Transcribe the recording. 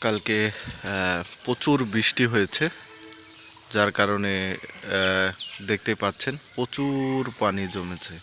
কালকে প্রচুর বৃষ্টি হয়েছে যার কারণে দেখতে পাচ্ছেন প্রচুর পানি জমেছে।